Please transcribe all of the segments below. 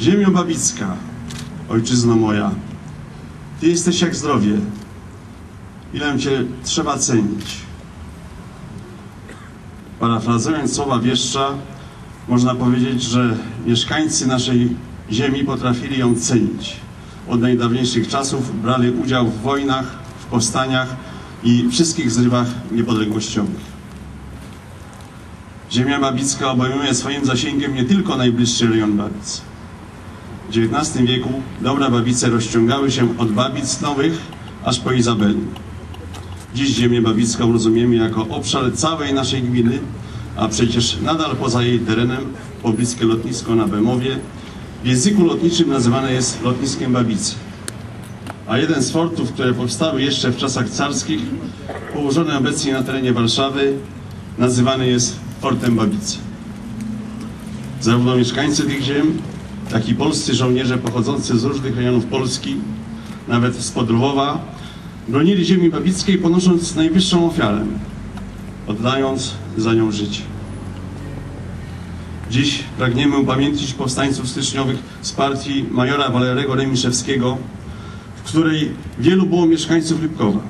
Ziemio Babicka, ojczyzno moja, Ty jesteś jak zdrowie, ile Cię trzeba cenić. Parafrazując słowa wieszcza, można powiedzieć, że mieszkańcy naszej ziemi potrafili ją cenić. Od najdawniejszych czasów brali udział w wojnach, w powstaniach i wszystkich zrywach niepodległościowych. Ziemia Babicka obejmuje swoim zasięgiem nie tylko najbliższy rejon Babic. W XIX wieku dobra Babice rozciągały się od Babic Nowych aż po Izabelę. Dziś ziemię babicką rozumiemy jako obszar całej naszej gminy, a przecież nadal poza jej terenem pobliskie lotnisko na Bemowie w języku lotniczym nazywane jest lotniskiem Babice. A jeden z fortów, które powstały jeszcze w czasach carskich, położony obecnie na terenie Warszawy, nazywany jest Fortem Babice. Zarówno mieszkańcy tych ziem, jak i polscy żołnierze pochodzący z różnych rejonów Polski, nawet z Podrowowa, bronili ziemi babickiej, ponosząc najwyższą ofiarę, oddając za nią życie. Dziś pragniemy upamiętnić powstańców styczniowych z partii majora Walerego Remiszewskiego, w której wielu było mieszkańców Lipkowa.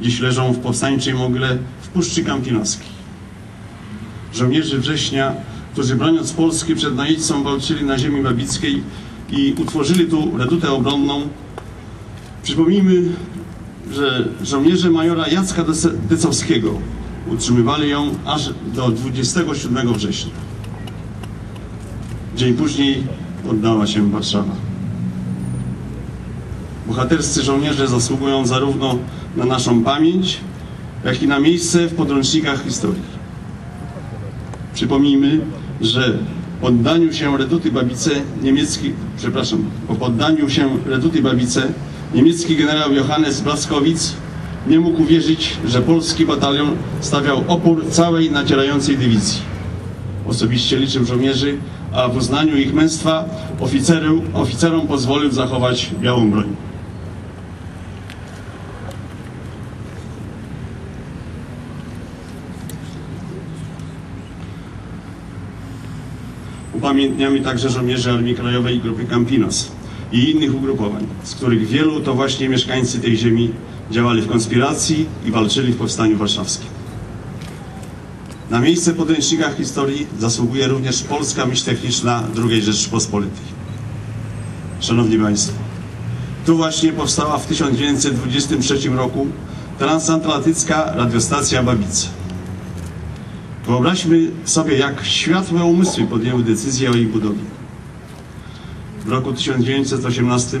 Dziś leżą w powstańczej mogile w Puszczy Kampinoskiej. Żołnierzy września, którzy broniąc Polski przed najeźdźcą walczyli na ziemi babickiej i utworzyli tu redutę obronną, Przypomnijmy, że żołnierze majora Jacka Decowskiego utrzymywali ją aż do 27 września. Dzień później oddała się Warszawa. Bohaterscy żołnierze zasługują zarówno na naszą pamięć, jak i na miejsce w podręcznikach historii. Przypomnijmy, że po poddaniu się Reduty Babice niemiecki, przepraszam, po poddaniu się Reduty Babice niemiecki generał Johannes Blaskowicz nie mógł uwierzyć, że polski batalion stawiał opór całej nacierającej dywizji. Osobiście liczył żołnierzy, a w uznaniu ich męstwa oficerom pozwolił zachować białą broń. Upamiętniamy także żołnierzy Armii Krajowej i Grupy Campinos i innych ugrupowań, z których wielu to właśnie mieszkańcy tej ziemi działali w konspiracji i walczyli w Powstaniu Warszawskim. Na miejsce w podręcznikach historii zasługuje również polska myśl techniczna II Rzeczypospolitej. Szanowni Państwo, tu właśnie powstała w 1923 roku transatlantycka radiostacja Babice. Wyobraźmy sobie, jak światłe umysły podjęły decyzję o jej budowie. W roku 1918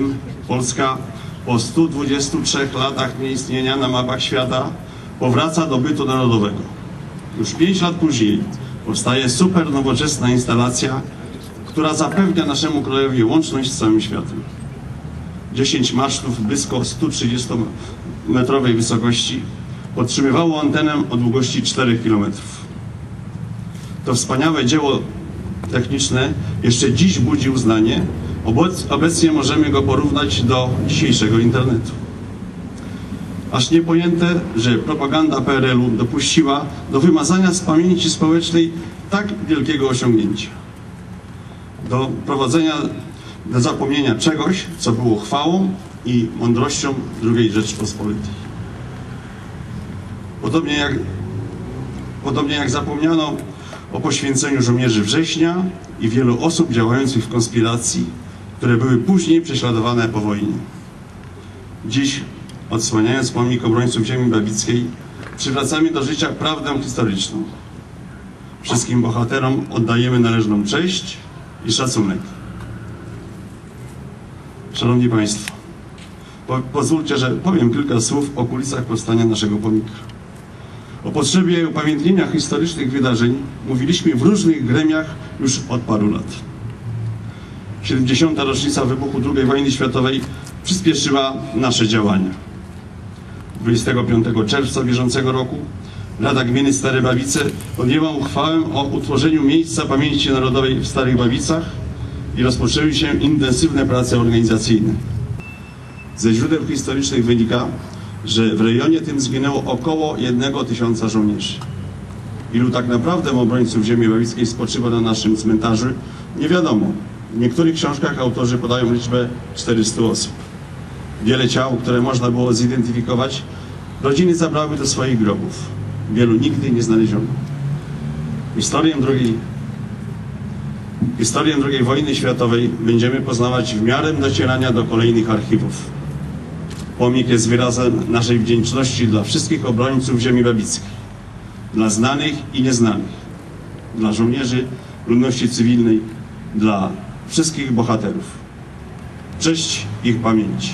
Polska po 123 latach nieistnienia na mapach świata powraca do bytu narodowego. Już 5 lat później powstaje super nowoczesna instalacja, która zapewnia naszemu krajowi łączność z całym światem. 10 masztów blisko 130-metrowej wysokości podtrzymywało antenę o długości 4 km. To wspaniałe dzieło techniczne jeszcze dziś budzi uznanie. Obec- Obecnie możemy go porównać do dzisiejszego internetu. Aż niepojęte, że propaganda PRL-u dopuściła do wymazania z pamięci społecznej tak wielkiego osiągnięcia. Do prowadzenia, do zapomnienia czegoś, co było chwałą i mądrością II Rzeczypospolitej. Podobnie jak, podobnie jak zapomniano o poświęceniu żołnierzy września i wielu osób działających w konspiracji, które były później prześladowane po wojnie. Dziś, odsłaniając pomnik obrońców ziemi babickiej, przywracamy do życia prawdę historyczną. Wszystkim bohaterom oddajemy należną cześć i szacunek. Szanowni Państwo, po, pozwólcie, że powiem kilka słów o kulisach powstania naszego pomnika. O potrzebie upamiętnienia historycznych wydarzeń mówiliśmy w różnych gremiach już od paru lat. 70. rocznica wybuchu II wojny światowej przyspieszyła nasze działania. 25 czerwca bieżącego roku Rada Gminy Stare Bawice podjęła uchwałę o utworzeniu miejsca pamięci narodowej w Starych Bawicach i rozpoczęły się intensywne prace organizacyjne. Ze źródeł historycznych wynika, że w rejonie tym zginęło około jednego tysiąca żołnierzy. Ilu tak naprawdę obrońców ziemi bawickiej spoczywa na naszym cmentarzu, nie wiadomo, W niektórych książkach autorzy podają liczbę 400 osób. Wiele ciał, które można było zidentyfikować, rodziny zabrały do swoich grobów. Wielu nigdy nie znaleziono. Historię drugiej, historię II wojny światowej będziemy poznawać w miarę docierania do kolejnych archiwów. Pomnik jest wyrazem naszej wdzięczności dla wszystkich obrońców ziemi babickich, dla znanych i nieznanych, dla żołnierzy ludności cywilnej, dla wszystkich bohaterów. Cześć ich pamięci.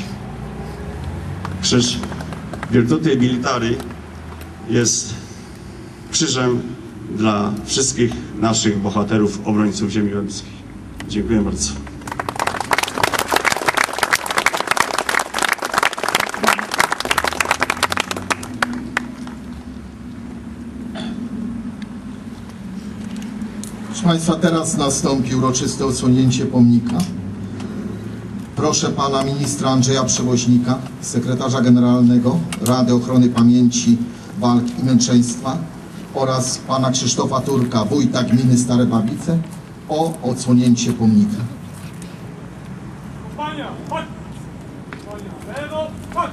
Krzyż Virtuti Militari jest krzyżem dla wszystkich naszych bohaterów, obrońców ziemi babickich. Dziękuję bardzo. Proszę Państwa, teraz nastąpi uroczyste odsłonięcie pomnika. Proszę Pana Ministra Andrzeja Przewoźnika, Sekretarza Generalnego Rady Ochrony Pamięci, Walk i Męczeństwa oraz Pana Krzysztofa Turka, Wójta Gminy Stare Babice o odsłonięcie pomnika. Pania, chodź! Pania, lewo, chodź!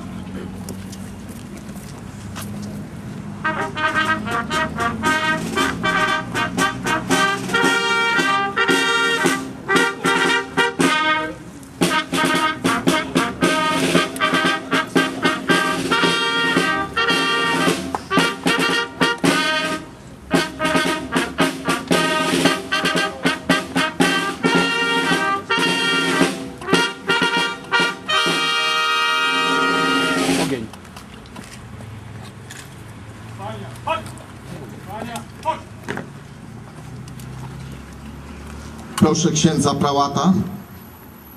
Proszę księdza prałata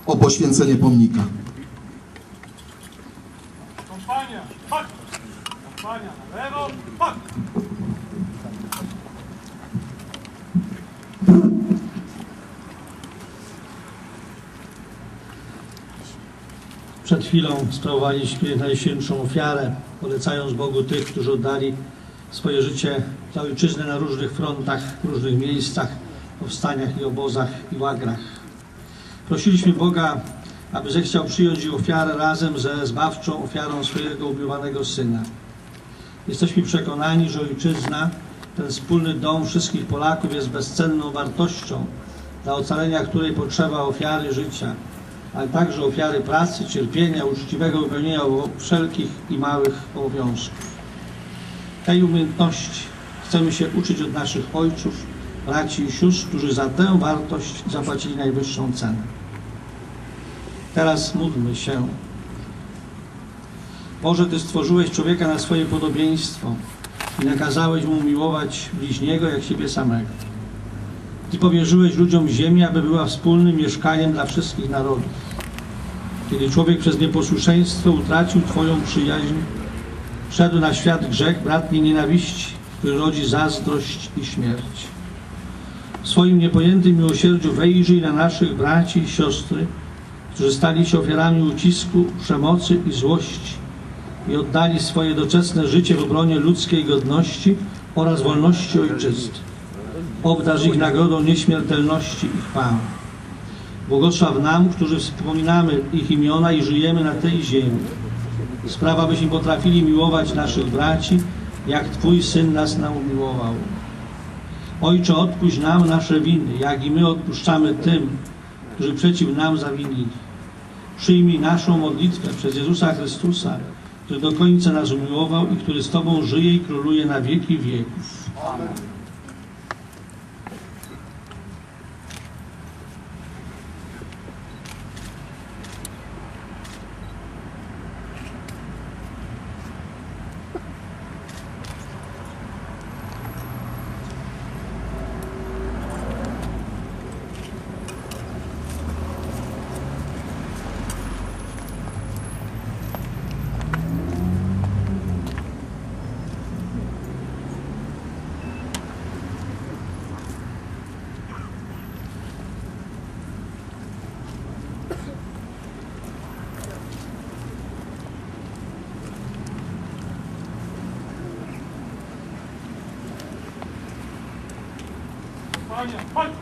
o poświęcenie pomnika. Kompania, chodź! Kompania, na lewo, chodź! Przed chwilą sprawowaliśmy najświętszą ofiarę, polecając Bogu tych, którzy oddali swoje życie za ojczyznę na różnych frontach, w różnych miejscach, powstaniach i obozach i łagrach. Prosiliśmy Boga, aby zechciał przyjąć ich ofiarę razem ze zbawczą ofiarą swojego umiłowanego Syna. Jesteśmy przekonani, że ojczyzna, ten wspólny dom wszystkich Polaków jest bezcenną wartością, dla ocalenia której potrzeba ofiary życia, ale także ofiary pracy, cierpienia, uczciwego wypełnienia wszelkich i małych obowiązków. Tej umiejętności chcemy się uczyć od naszych ojców, braci i sióstr, którzy za tę wartość zapłacili najwyższą cenę. Teraz módlmy się. Boże, Ty stworzyłeś człowieka na swoje podobieństwo i nakazałeś mu miłować bliźniego jak siebie samego. Ty powierzyłeś ludziom ziemię, aby była wspólnym mieszkaniem dla wszystkich narodów. Kiedy człowiek przez nieposłuszeństwo utracił Twoją przyjaźń, wszedł na świat grzech bratniej nienawiści, który rodzi zazdrość i śmierć. W swoim niepojętym miłosierdziu wejrzyj na naszych braci i siostry, którzy stali się ofiarami ucisku, przemocy i złości i oddali swoje doczesne życie w obronie ludzkiej godności oraz wolności ojczyzny. Obdarz ich nagrodą nieśmiertelności i chwały. Błogosław nam, którzy wspominamy ich imiona i żyjemy na tej ziemi. Sprawa, byśmy potrafili miłować naszych braci, jak Twój Syn nas naumiłował. Ojcze, odpuść nam nasze winy, jak i my odpuszczamy tym, którzy przeciw nam zawinili. Przyjmij naszą modlitwę przez Jezusa Chrystusa, który do końca nas umiłował i który z Tobą żyje i króluje na wieki wieków. Pania, chodź! Pania, chodź!